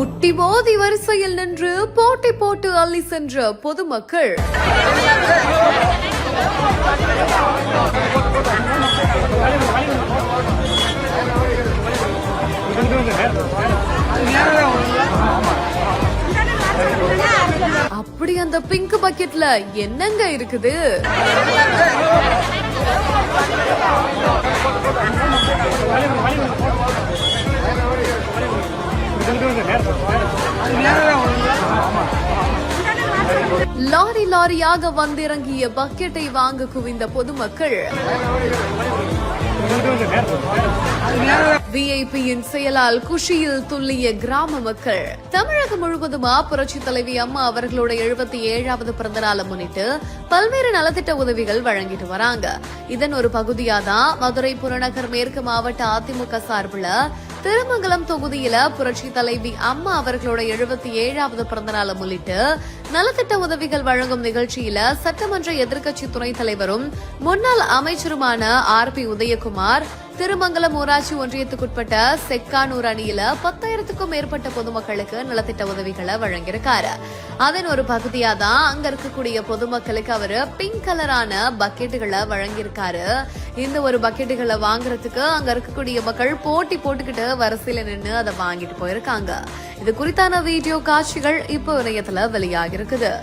முட்டி மோதி வரிசையில் நின்று போட்டி போட்டு அள்ளி சென்ற பொதுமக்கள். அப்படி அந்த பிங்க் பக்கெட்ல என்னங்க இருக்குது? லாரி லாரியாக வந்திறங்கிய பக்கெட்டை வாங்க குவிந்த பொதுமக்கள் விஐபியின் செயலால் குஷியில் துள்ளிய கிராம மக்கள் தமிழகம் முழுவதுமா புரட்சி தலைவி அம்மா அவர்களோட எழுபத்தி ஏழாவது பிறந்த நாளை முன்னிட்டு பல்வேறு நலத்திட்ட உதவிகள் வழங்கிட்டு வராங்க. இதன் ஒரு பகுதியா தான் மதுரை புறநகர் மேற்கு மாவட்ட அதிமுக சார்பில் திருமங்கலம் தொகுதியில புரட்சி தலைவி அம்மா அவர்களோட எழுபத்தி ஏழாவது பிறந்த நாளை முன்னிட்டு நலத்திட்ட உதவிகள் வழங்கும் நிகழ்ச்சியில சட்டமன்ற எதிர்க்கட்சி துணைத் தலைவரும் முன்னாள் அமைச்சருமான ஆர் பி உதயகுமார் திருமங்கலம் ஊராட்சி ஒன்றியத்துக்குட்பட்ட செக்கானூர் அணியில பத்தாயிரத்துக்கும் மேற்பட்ட பொதுமக்களுக்கு நலத்திட்ட உதவிகளை வழங்கியிருக்காரு. அதன் ஒரு பகுதியா தான் அங்க இருக்கக்கூடிய பொதுமக்களுக்கு அவரு பிங்க் கலரான பக்கெட்டுகளை வழங்கியிருக்காரு. இந்த ஒரு பக்கெட்டுகளை வாங்குறதுக்கு அங்க இருக்கக்கூடிய மக்கள் போட்டி போட்டுக்கிட்டு வரிசையில நின்று அதை வாங்கிட்டு போயிருக்காங்க. இது குறித்தான வீடியோ காட்சிகள் இப்போ இணையத்துல வெளியாகி இருக்குது